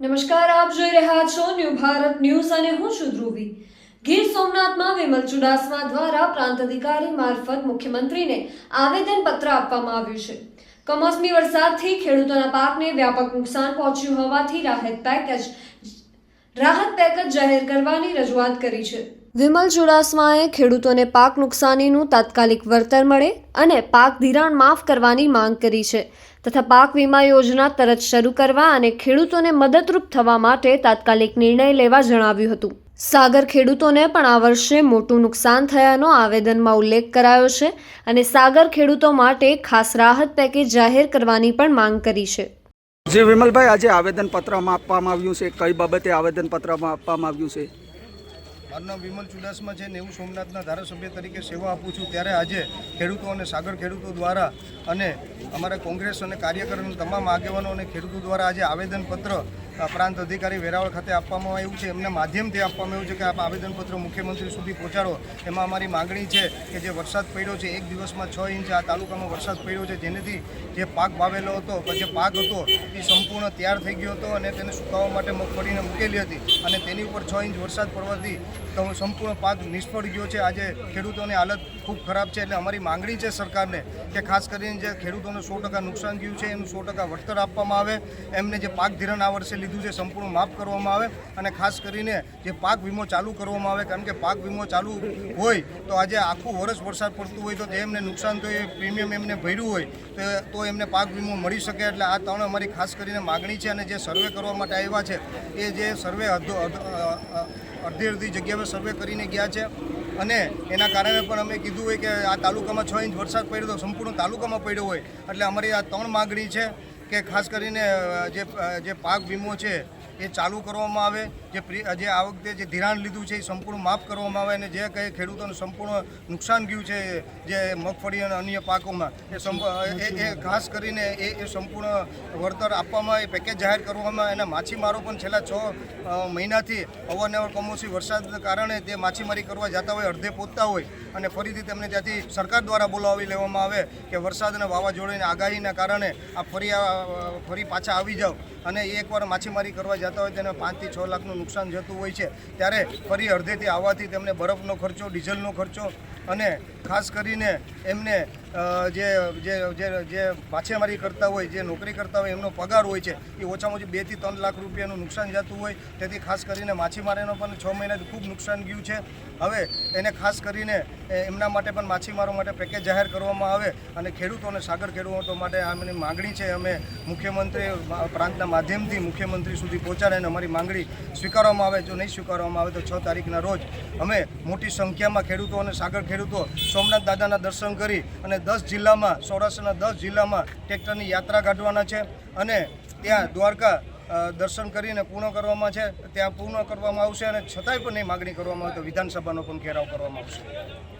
નમસ્કાર, આપ જોઈ રહ્યા છો ન્યૂ ભારત ન્યૂઝ અને હું છું ધ્રુવી. ગીર સોમનાથમાં વિમલ ચુડાસમા દ્વારા પ્રાંત અધિકારી મારફત મુખ્યમંત્રીને આવેદન પત્ર આપવામાં આવ્યું છે. કમોસમી વરસાદથી ખેડૂતોના પાકને વ્યાપક નુકસાન પહોંચ્યું હોવાથી રાહત પેકેજ રાહત પેકેજ જાહેર કરવાની રજૂઆત કરી છે. વિમલ ચુડાસમાએ ખેડૂતોને પાક નુકસાનીનું તાત્કાલિક વળતર મળે અને પાક ધિરાણ માફ કરવાની માંગ કરી છે. તથા પાક વીમા યોજના તરત શરૂ કરવા અને ખેડૂતોને મદદરૂપ થવા માટે તાત્કાલિક નિર્ણય લેવા જણાવ્યું હતું. સાગર ખેડૂતોને પણ આ વર્ષે મોટું નુકસાન થયાનો આવેદનમાં ઉલ્લેખ કરાયો છે અને સાગર ખેડૂતો માટે ખાસ રાહત પેકેજ જાહેર કરવાની પણ માંગ કરી છે. જી વિમલભાઈ આજે આવેદનપત્રમાં આપવામાં આવ્યું છે, કઈ બાબતે આવેદનપત્રમાં આપવામાં આવ્યું છે? મારું વિમલ ચુડાસમા છે ને હું સોમનાથના ધારાસભ્ય તરીકે સેવા આપું છું. ત્યારે આજે ખેડૂતો અને સાગર ખેડૂતો દ્વારા અને અમારા કોંગ્રેસ અને કાર્યકરોના તમામ આગેવાનો અને ખેડૂતો દ્વારા આજે આવેદનપત્ર પ્રાંત અધિકારી વેરાવળ ખાતે આપવામાં આવ્યું છે. એમના માધ્યમથી આપવામાં આવ્યું છે કે આપ આવેદનપત્ર મુખ્યમંત્રી સુધી પહોંચાડો. એમાં અમારી માગણી છે કે જે વરસાદ પડ્યો છે, એક દિવસમાં છ ઇંચ આ તાલુકામાં વરસાદ પડ્યો છે, જેનેથી જે પાક વાવેલો હતો જે પાક હતો, એ સંપૂર્ણ તૈયાર થઈ ગયો હતો અને તેને સુકાવવા માટે મગફળીને મૂકેલી હતી અને તેની ઉપર છ ઇંચ વરસાદ પડવાથી સંપૂર્ણ પાક નિષ્ફળ ગયો છે. આજે ખેડૂતોની હાલત ખૂબ ખરાબ છે એટલે અમારી માંગણી છે સરકારને કે ખાસ કરીને જે ખેડૂતોને સો ટકા નુકસાન ગયું છે, એનું સો ટકા વળતર આપવામાં આવે. એમને જે પાક ધિરાણ આ વર્ષે લીધું છે, સંપૂર્ણ માફ કરવામાં આવે અને ખાસ કરીને જે પાક વીમો ચાલુ કરવામાં આવે, કારણ કે પાક વીમો ચાલુ હોય તો આજે આખું વર્ષ વરસાદ પડતું હોય તો એમને નુકસાન તો એ પ્રીમિયમ એમને ભર્યું હોય તો એમને પાક વીમો મળી શકે. એટલે આ ત્રણ અમારી ખાસ કરીને માગણી છે અને જે સર્વે કરવા માટે આવ્યા છે, એ જે સર્વે અડધી અડધી જગ્યાએ સર્વે કરીને ગયા છે. અને એના કારણે પણ અમે કીધું હોય કે આ તાલુકામાં છ ઇંચ વરસાદ પડ્યો તો સંપૂર્ણ તાલુકામાં પડ્યો હોય. એટલે અમારી આ ત્રણ માગણી છે. કે ખાસ કરીને જે પાક વીમો છે એ ચાલુ કરવામાં આવે, જે જે આ વખતે જે ધિરાણ લીધું છે એ સંપૂર્ણ માફ કરવામાં આવે અને જે કંઈ ખેડૂતોને સંપૂર્ણ નુકસાન ગયું છે, જે મગફળી અને અન્ય પાકોમાં, એ એ ખાસ કરીને એ એ સંપૂર્ણ વળતર આપવામાં, એ પેકેજ જાહેર કરવામાં અને માછીમારો પણ છેલ્લા છ મહિનાથી અવારનવાર કમોસમી વરસાદના કારણે તે માછીમારી કરવા જતા હોય, અડધે પહોંચતા હોય અને ફરીથી તેમને ત્યાંથી સરકાર દ્વારા બોલાવી લેવામાં આવે કે વરસાદ અને વાવાઝોડાની આગાહીના કારણે આ ફરી ફરી પાછા આવી જાઓ અને એકવાર માછીમારી કરવા જતા હોય તેને પાંચથી છ લાખનું નુકસાન જતું હોય છે, ત્યારે ફરી અડધેથી આવવાથી તેમને બરફનો ખર્ચો, ડીઝલનો ખર્ચો અને ખાસ કરીને એમને જે જે જે માછીમારી કરતા હોય, જે નોકરી કરતા હોય, એમનો પગાર હોય છે, એ ઓછામાં ઓછી બેથી ત્રણ લાખ રૂપિયાનું નુકસાન જતું હોય. તેથી ખાસ કરીને માછીમારીનો પણ છ મહિનાથી ખૂબ નુકસાન ગયું છે. હવે એને ખાસ કરીને એમના માટે પણ માછીમારો માટે પેકેજ જાહેર કરવામાં આવે અને ખેડૂતોને સાગર ખેડૂતો માટે આમની માગણી છે. અમે મુખ્યમંત્રી, પ્રાંતના માધ્યમથી મુખ્યમંત્રી સુધી પહોંચાડે અને અમારી માંગણી સ્વીકારવામાં આવે, જો નહીં સ્વીકારવામાં આવે તો છ તારીખના રોજ અમે મોટી સંખ્યામાં ખેડૂતો અને સાગર ખેડૂતો સોમનાથ દાદાના દર્શન કરી અને દસ જિલ્લામાં, સૌરાષ્ટ્રના દસ જિલ્લામાં ટ્રેક્ટરની યાત્રા કાઢવાના છે અને ત્યાં દ્વારકા દર્શન કરીને પૂર્ણ કરવામાં છે. ત્યાં પૂર્ણ કરવામાં આવશે અને છતાંય પણ નહીં માગણી કરવામાં આવે તો વિધાનસભાનો પણ ઘેરાવ કરવામાં આવશે.